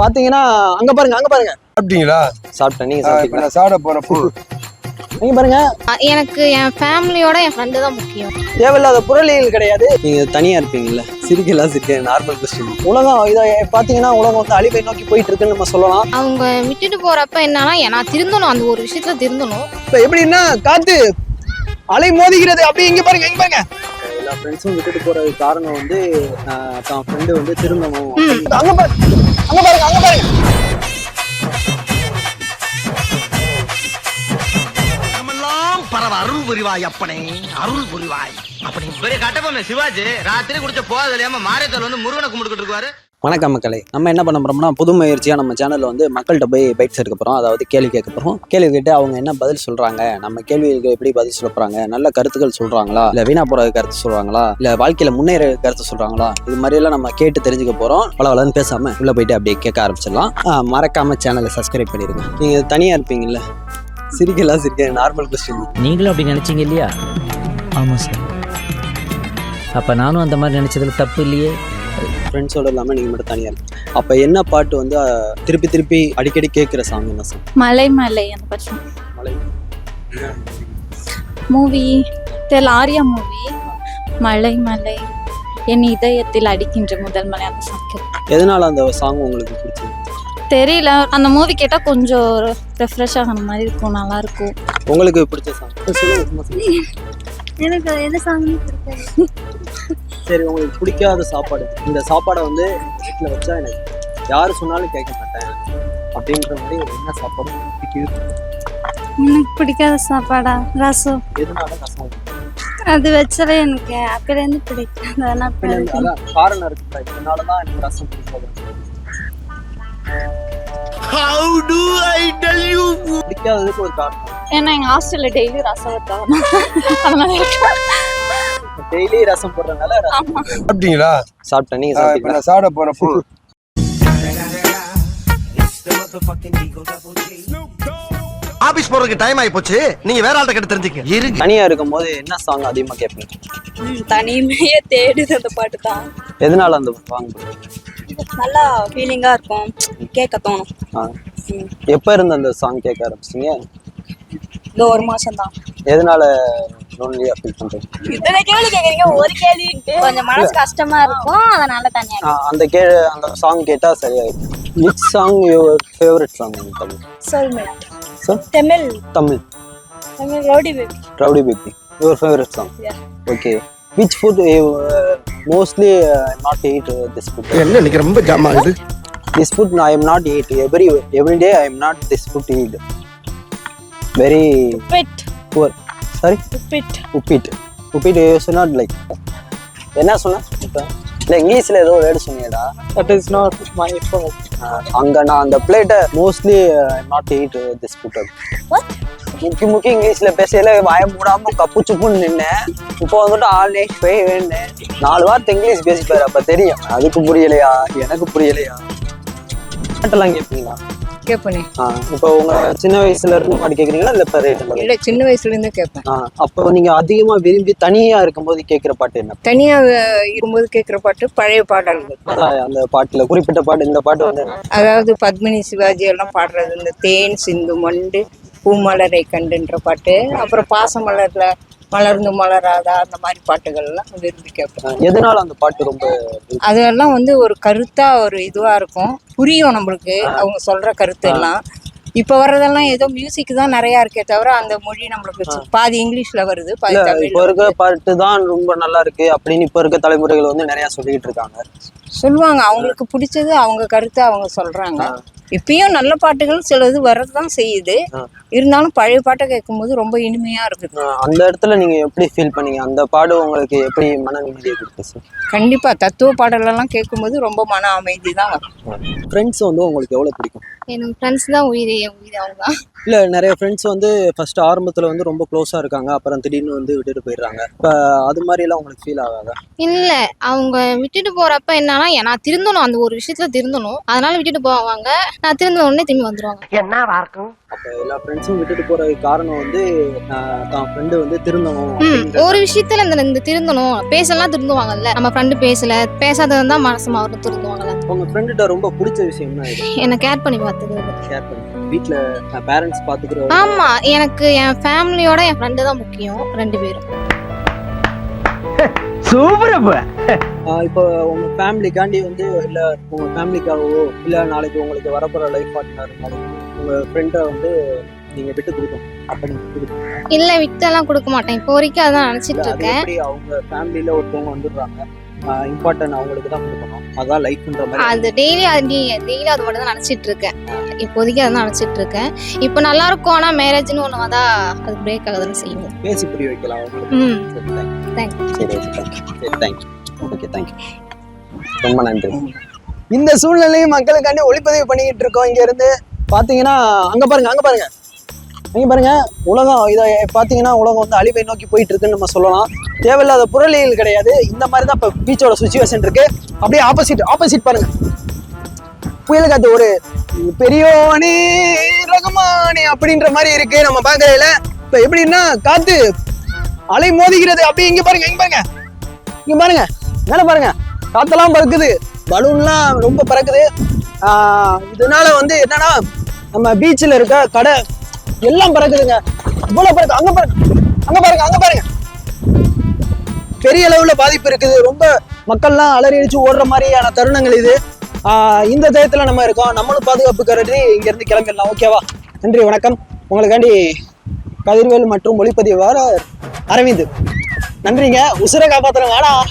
பாத்தீங்கன்னா அங்க பாருங்க அங்க பாருங்க. சாப்பிட்டீங்களா? சாப்பிட்டேன் நீங்க சாப்பிட்டீங்களா? சாப்பிட போறேன் பூ நீங்க பாருங்க. எனக்கு என் ஃபேமிலியோட என் ஃப்ரெண்டு தான் முக்கியம். தேவையில்லாத புரளிகள் கிடையாது. நீங்க தனியா இருப்பீங்கல்ல? சிரிக்கலாம் சிரிக்க. நார்மல் கொஸ்டின் உலகம் இதை பாத்தீங்கன்னா உலகம் வந்து அழிவை நோக்கி போயிட்டு இருக்குன்னு நம்ம சொல்லலாம். அவங்க விட்டுட்டு போறப்ப என்னன்னா நான் திருந்தணும். அந்த ஒரு விஷயத்துல திருந்தணும். இப்ப எப்படின்னா காத்து அலை மோதுகிறது. அப்படி இங்க பாருங்க இங்க பாருங்க. எல்லா ஃப்ரெண்ட்ஸும் விட்டுட்டு போறது காரணம் வந்து தான் ஃப்ரெண்டு வந்து திருந்தணும் அப்படின்னு. அங்க பாருங்க அங்க பாருங்க அங்க பாருங்க நாமெல்லாம் பரவ அருள் புரிவாய் அப்பனே அருள் புரிவாய். அப்படி பெரிய கட்டபொம்மன் சிவாஜி. ராத்திரி குடிச்ச போதல் இல்லாம மாரியத்தல் வந்து முருகனை கும்பிட்டுக்கிட்டு இருக்காரு வணக்கம் மக்களே. நம்ம என்ன பண்ண போறோம்னா புது முயற்சியா நம்ம சேனல்ல வந்து மக்கள்கிட்ட போய் பைட்ஸ் எடுக்க போறோம். அதாவது கேள்வி கேட்க போறோம். கேள்வி கேட்டு அவங்க என்ன பதில் சொல்றாங்க நம்ம கேள்விகளுக்கு எப்படி பதில் சொல்ல போறாங்க நல்ல கருத்துக்கள் சொல்றாங்களா இல்ல வீணா போற கருத்து சொல்றாங்களா இல்ல வாழ்க்கையில முன்னேற கருத்து சொல்றாங்களா இது மாதிரி எல்லாம் நம்ம கேட்டு தெரிஞ்சுக்க போறோம். பல வளர்ந்து பேசாம உள்ள போயிட்டு அப்படியே கேட்க ஆரம்பிச்சிடலாம். ஆஹ் மறக்காம சேனலை சப்ஸ்கிரைப் பண்ணிருங்க. நீங்க தனியா இருப்பீங்கல்ல? சிரிக்கலாம் சிரிக்க நார்மல் கொஸ்டின் நீங்களும் அப்படி நினைச்சீங்க இல்லையா? ஆமாம் சார் அப்போ நானும் அந்த மாதிரி நினைச்சதுல தப்பு இல்லையே? ஃப்ரெண்ட்ஸோட இல்லாம நீங்க மட்டும் தனியா இருக்கு அப்ப என்ன பாட்டு வந்து திருப்பி திருப்பி அடிக்கடி கேட்கிற சாங் என்ன சாங் மலை மலை அந்த படம் மலை. மூவி தெரியல ஆர்யா மூவி மலை மலை. என் இதயத்தில் அடிக்கின்ற முதல் மலை அந்த சாங் எதனால அந்த சாங் உங்களுக்கு பிடிச்சது தெரியல. அந்த மூவி கேட்டால் கொஞ்சம் ரெஃப்ரெஷ் ஆகிற மாதிரி இருக்கும் நல்லா இருக்கும். உங்களுக்கு பிடிச்ச சாங். எனக்கு எந்த சாங் சரி உங்களுக்கு பிடிக்காத சாப்பாடு. இந்த சாப்பாடை வந்து வீட்டில் வச்சா எனக்கு யார் சொன்னாலும் கேட்க மாட்டேன். அப்படின்ற மாதிரி ஒரு என்ன சாப்பாடு எனக்கு பிடிக்காத சாப்பாடா? ரசம். எதனால ரசம் அது வச்சாலே எனக்கு அப்பலேருந்து இல்ல, அதான் காரணம் இருக்குல்ல இதனால தான் எனக்கு ரசம் பிடிக்காது. How do I tell you பிடிக்காததுக்கு ஒரு காரணம். ஏன்னா எங்கள் ஹாஸ்டலில் டெய்லி ரசம் வைத்தாங்க அதனால டெய்லி ரசம் போடுறதுனால சாப்பிட்டீங்களா சாப்பிட்டேன் நீங்க சாப்பிட்டீங்களா? நான் சாப்பிட போறேன் பூ. ஆபீஸ் போறதுக்கு டைம் ஆயி போச்சு. நீங்க வேற ஆள்கிட்ட கிட்ட தெரிஞ்சுக்க இருக்கு தனியா இருக்கும்போது என்ன சாங் அதிகமா கேட்பீங்க? தனிமையை தேடுது அந்த பாட்டு தான். எதனால அந்த சாங் நல்லா ஃபீலிங்காக இருக்கும். கேட்க தோணும். எப்ப இருந்து அந்த சாங் கேட்க ஆரம்பிச்சீங்க இந்த ஒரு மாசம் தான் எதனால லோன்லியா ஃபீல் பண்றீங்க இத்தனை கேள்வி கேக்குறீங்க. ஒரு கேள்வி கொஞ்சம் மனசு கஷ்டமா இருக்கும். அதனால தனியா ஆ, அந்த கே அந்த சாங் கேட்டா சரியாயிடும். Which song your favourite song Tamil சொல்மே sir Tamil Tamil Tamil rowdy baby rowdy baby your favourite song okay which food mostly not eat this food என்ன இன்னைக்கு ரொம்ப ஜாம் ஆகுது? This food I am not eat. Every every day I am not this food eat. Very poor sorry உப்பிட் உப்பிட் உப்பிட் use not like என்ன சொன்ன? இப்போ இல்லை இங்கிலீஷில் ஏதோ வேர்டு சொன்னீங்கடா. That is not my fault. அங்க நான் அந்த பிளேட்டை mostly not eat this food முக்கி முக்கி இங்கிலீஷ்ல பேசல வாய மூடாம கப்பு சுப்புன்னு நின்னேன். இப்போ வந்துட்டு ஆல் நைட் போய் வேண்டேன். நாலு வார்த்தை இங்கிலீஷ் பேசிப்பாரு அப்ப தெரியும். அதுக்கு புரியலையா? எனக்கு புரியலையா? பாட்டெல்லாம் கேட்பீங்களா கேட்பேனே. இப்போ உங்க சின்ன வயசுல இருந்து பாட்டு கேக்குறீங்களா? இல்ல இப்ப இல்ல சின்ன வயசுல இருந்தே கேட்பேன். அப்போ நீங்க அதிகமா விரும்பி தனியா இருக்கும்போது கேக்குற பாட்டு என்ன? தனியா இருக்கும்போது கேட்கிற பாட்டு பழைய பாடல்கள். அந்த பாட்டுல குறிப்பிட்ட பாட்டு இந்த பாட்டு வந்து அதாவது பத்மினி சிவாஜி எல்லாம் பாடுறது இந்த தேன் சிந்து மண்டு பூமலரை கண்டுன்ற பாட்டு அப்புறம் பாசமலர்ல மலர்ந்து மலராதா அந்த மாதிரி பாட்டுகள்லாம் விரும்பி கேட்பேன். எதனால அந்த பாட்டு ரொம்ப அதெல்லாம் வந்து ஒரு கருத்தா ஒரு இதுவா இருக்கும். புரியும் நம்மளுக்கு அவங்க சொல்ற கருத்து எல்லாம். இப்ப வர்றதெல்லாம் ஏதோ மியூசிக் தான் நிறைய இருக்கே தவிர அந்த மொழி நம்மளுக்கு பாதி இங்கிலீஷ்ல வருது பாதி இப்போ இருக்க பாட்டு தான் ரொம்ப நல்லா இருக்கு அப்படின்னு இப்ப இருக்க தலைமுறைகள் வந்து நிறைய சொல்லிட்டு இருக்காங்க. சொல்லுவாங்க அவங்களுக்கு பிடிச்சது அவங்க கருத்தை அவங்க சொல்றாங்க. இப்பயும் நல்ல பாட்டுகள் சிலது வர்றதுதான் செய்யுது. இருந்தாலும் பழைய பாட்டை கேட்கும்போது ரொம்ப இனிமையா இருக்குது. ஆஹ் அந்த இடத்துல நீங்க எப்படி ஃபீல் பண்ணீங்க? அந்த பாடு உங்களுக்கு எப்படி மன நிம்மதியை கொடுத்துச்சு கண்டிப்பா தத்துவ பாடலெல்லாம் கேட்கும்போது ரொம்ப மன அமைதி தான் வரும் ஃப்ரெண்ட்ஸ் வந்து உங்களுக்கு எவ்வளவு பிடிக்கும்? எனக்கு ஃப்ரெண்ட்ஸ் தான் உயிர் உயிர் அவங்க இல்ல நிறைய ஃப்ரெண்ட்ஸ் வந்து ஃபர்ஸ்ட் ஆரம்பத்துல வந்து ரொம்ப க்ளோஸா இருக்காங்க. அப்புறம் திடீர்னு வந்து விட்டுட்டு போயிடுறாங்க. இப்ப அது மாதிரி எல்லாம் உங்களுக்கு ஃபீல் ஆகாதா? இல்ல அவங்க விட்டுட்டு போறப்ப என்னன்னா நான் திருந்தணும். அந்த ஒரு விஷயத்துல திருந்தணும். அதனால விட்டுட்டு போவாங்க. நான் திருந்த உடனே திரும்பி வந்துருவாங்க. என்னவா இருக்கும் அப்ப எல்லா ஃப்ரெண்ட்ஸும் விட்டுட்டு போறதுக்கு காரணம் வந்து தான் ஃப்ரெண்டு வந்து திருந்தணும் ஒரு விஷயத்துல இந்த இந்த திருந்தணும் பேசலாம் திருந்துவாங்கல்ல. நம்ம ஃப்ரெண்டு பேசல பேசாதவன் தான் மனசு மாறும் திருந்துவாங்கல்ல. உங்க ஃப்ரெண்டுகிட்ட ரொம்ப பிடிச்ச விஷயம் என்ன என்னை கேர் பண்ணி பார்த்தது. ஷேர் பண்ணுங்க வீட்டில் பேரண்ட்ஸ் பார்த்துக்கிற ஆமா எனக்கு என் ஃபேமிலியோட என் ஃப்ரெண்டு தான் முக்கியம் ரெண்டு பேரும். சூப்பர் இப்போ உங்க ஃபேமிலிக்காண்டி வந்து இல்லை உங்க ஃபேமிலிக்காகவோ இல்லை நாளைக்கு உங்களுக்கு வரப்போற லைஃப் பார்ட்னர் உங்க ஃப்ரெண்டை வந்து நீங்க விட்டு கொடுக்கணும். அப்ப நீங்க. இல்ல விட்டெல்லாம் கொடுக்க மாட்டேன். இப்போ வரைக்கும் அதான் நினைச்சிட்டு இருக்கேன். அவங்க ஃபேமிலியில ஒருத்தவங்க வந்துடுறாங்க? இம்பார்ட்டன்ட் அவங்களுக்கு தான் கொடுக்கணும். அதான் லைஃப்ன்ற மாதிரி அது டெய்லி அது டெய்லி அது மட்டும் தான் நினைச்சிட்டு இருக்கேன். இப்போதைக்கு அதான் நினைச்சிட்டு இருக்கேன். இப்போ நல்லா இருக்கும் ஆனா மேரேஜ்னு ஒண்ணு வந்தா அது பிரேக் ஆகுதுன்னு செய்யும் பேசி புரிய வைக்கலாம் அவங்களுக்கு. தேங்க்யூ சரி சரி தேங்க்யூ ஓகே தேங்க்யூ ரொம்ப நன்றி. இந்த சூழ்நிலையும் மக்களுக்காண்டி ஒளிப்பதிவு பண்ணிக்கிட்டு இருக்கோம். இங்க இருந்து பாத்தீங்கன்னா அங்க பாருங்க அங்க பாருங்க. நீங்கள் பாருங்க உலகம் இதை பாத்தீங்கன்னா உலகம் வந்து அழிவை நோக்கி போயிட்டு இருக்குன்னு நம்ம சொல்லலாம். தேவையில்லாத புரளிகள் கிடையாது. இந்த மாதிரி தான் இப்போ பீச்சோட சுச்சுவேஷன் இருக்கு. அப்படியே ஆப்போசிட் ஆப்போசிட் பாருங்க. புயல் காத்து ஒரு பெரியோனே ரகுமானே அப்படின்ற மாதிரி இருக்கு நம்ம பார்க்கறதுல. இப்போ எப்படின்னா காத்து அலை மோதிக்கிறது அப்படியே இங்க பாருங்க இங்க பாருங்க. இங்க பாருங்க மேல பாருங்க. காத்தெல்லாம் பறக்குது. பலூன்லாம் ரொம்ப பறக்குது. இதனால வந்து என்னன்னா நம்ம பீச்சில் இருக்க கடை எல்லாம் பறக்குதுங்க. இவ்வளவு பறக்கு அங்க பாருங்க அங்க பாருங்க அங்க பாருங்க. பெரிய அளவுல பாதிப்பு இருக்குது. ரொம்ப மக்கள்லாம் அலறி அடிச்சு ஓடுற மாதிரியான தருணங்கள் இது. ஆஹ் இந்த தயத்துல நம்ம இருக்கோம். நம்மளும் பாதுகாப்பு கருதி இங்க இருந்து கிளம்பிடலாம் ஓகேவா நன்றி வணக்கம். உங்களுக்காண்டி கதிர்வேல் மற்றும் ஒளிப்பதிவாளர் அரவிந்த். நன்றிங்க. உசுரை காப்பாத்துறேன் வாடா.